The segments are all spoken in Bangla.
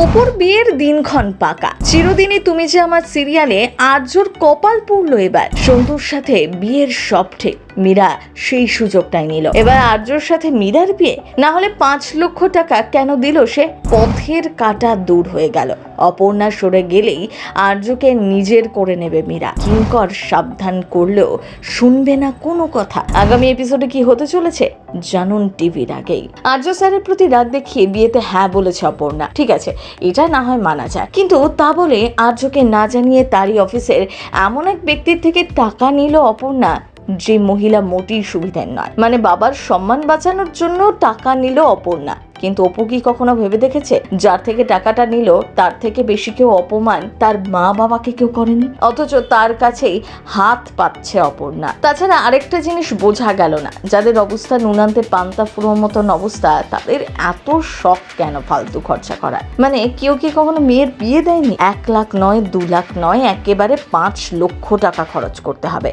অপুর বিয়ের দিনক্ষণ পাকা। চিরদিনই তুমি যে আমার সিরিয়ালে আর্যর কপাল পুড়লো এবার। সন্ধুর সাথে বিয়ের সব ঠিক। মীরা সেই সুযোগটাই নিল। এবার আর্যর সাথে মীরার বিয়ে, না হলে পাঁচ লক্ষ টাকা কেন দিল সে? পথের কাটা দূর হয়ে গেল। অপর্ণা সরে গেলেই আর্যকে নিজের করে নেবে মীরা। কিঙ্কর সাবধান করলেও শুনবে না কোনো কথা। আগামী এপিসোডে কি হতে চলেছে? জানুন টিভির আগেই। আর্য স্যারের প্রতি রাগ দেখিয়ে বিয়েতে হ্যাঁ বলেছে অপর্ণা। ঠিক আছে, এটা না হয় মানা যায়। কিন্তু তা বলে আর্যকে না জানিয়ে তারই অফিসের এমন এক ব্যক্তির থেকে টাকা নিল অপর্ণা। যে মহিলা মোটেই সুবিধার নয়। মানে বাবার সম্মান বাঁচানোর জন্য টাকা নিল অপর্ণা। কিন্তু অপু কি কখনো ভেবে দেখেছে? যার থেকে টাকাটা নিল, তার থেকে বেশি কেউ অপমান তার মা বাবাকে কেউ করেনি? অথচ তার কাছেই হাত পাচ্ছে অপর্ণা। তাছাড়া আরেকটা জিনিস বোঝা গেল না, যাদের অবস্থা নুনান্তে পান্তা ফুরোর মতন অবস্থা, তাদের এত শখ কেন ফালতু খরচা করার? মানে কেউ কি কখনো মেয়ের বিয়ে দেয়নি? এক লাখ নয়, দু লাখ নয়, একেবারে পাঁচ লক্ষ টাকা খরচ করতে হবে।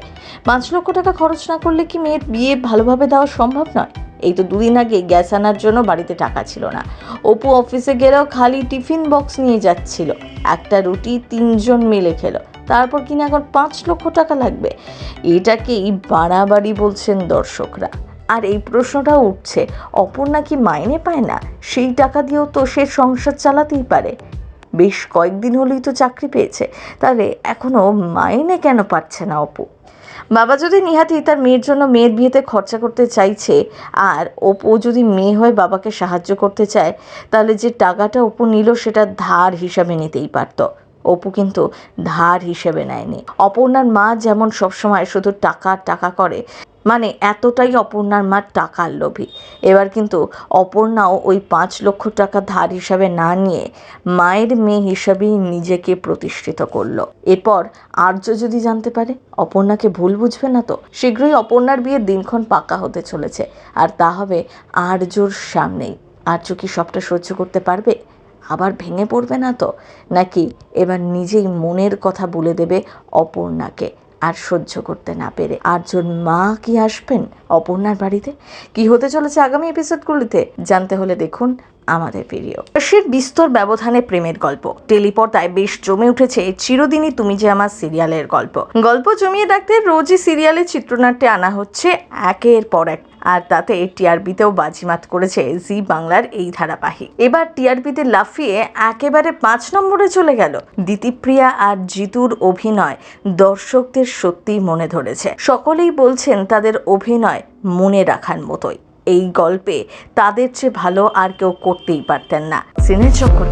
পাঁচ লক্ষ টাকা খরচ না করলে কি মেয়ের বিয়ে ভালোভাবে দেওয়া সম্ভব নয়? এই তো দুদিন আগে গ্যাস আনার জন্য বাড়িতে টাকা ছিল না। অপু অফিসে গেলেও খালি টিফিন বক্স নিয়ে যাচ্ছিল। একটা রুটি তিনজন মিলে খেলো। তারপর কিনা এখন পাঁচ লক্ষ টাকা লাগবে। এটাকেই বাড়াবাড়ি বলছেন দর্শকরা। আর এই প্রশ্নটা উঠছে, অপর নাকি মাইনে পায় না? সেই টাকা দিয়েও তো সে সংসার চালাতেই পারে। বেশ কয়েকদিন হলেই তো চাকরি পেয়েছে। তাহলে এখনও মাইনে কেন পাচ্ছে না অপু? বাবা যদি নিহাতি তার মেয়ের জন্য মেয়ের বিয়েতে খরচা করতে চাইছে, আর অপু যদি মেয়ে হয়ে বাবাকে সাহায্য করতে চায়, তাহলে যে টাকাটা অপু নিল সেটা ধার হিসাবে নিতেই পারত। অপু কিন্তু ধার হিসেবে নেয়নি। অপর্ণার মা যেমন সবসময় শুধু টাকা টাকা করে মানে এতটাই অপর্ণার মা টাকার লোভী। এবার কিন্তু অপর্ণাও ওই পাঁচ লক্ষ টাকা ধার হিসাবে না নিয়ে মায়ের মেয়ে হিসাবেই নিজেকে প্রতিষ্ঠিত করল। এরপর আর্য যদি জানতে পারে, অপর্ণাকে ভুল বুঝবে না তো? শীঘ্রই অপর্ণার বিয়ের দিনক্ষণ পাকা হতে চলেছে। আর তা হবে আর্যর সামনেই। আর্য কি সবটা সহ্য করতে পারবে? আবার ভেঙে পড়বে না তো? নাকি এবার নিজেই মনের কথা বলে দেবে অপর্ণাকে? আর সহ্য করতে না পেরে। আটজন মা কি আসবেন অপর্ণার বাড়িতে? কি হতে চলেছে আগামী এপিসোডগুলিতে জানতে হলে দেখুন আমাদের প্রিয় সে বিস্তর ব্যবধানে প্রেমের গল্প। টেলিপর্দায় বেশ জমে উঠেছে চিরদিনই তুমি যে আমার সিরিয়ালের গল্প। গল্প জমিয়ে রাখতে রোজই সিরিয়ালের চিত্রনাট্যে আনা হচ্ছে একের পর এক আর তাতে টিআরপিতেও বাজিমাত করেছে জি বাংলার এই ধারাবাহিক। এবার টিআরপিতে লাফিয়ে একেবারে পাঁচ নম্বরে চলে গেল দিতিপ্রিয়া আর জিতুর অভিনয়। দর্শকদের সত্যিই মনে ধরেছে। সকলেই বলছেন তাদের অভিনয় মনে রাখার মতোই। এই গল্পে তাদের চেয়ে ভালো আর কেউ করতেই পারতেন না। সিনে চক্কর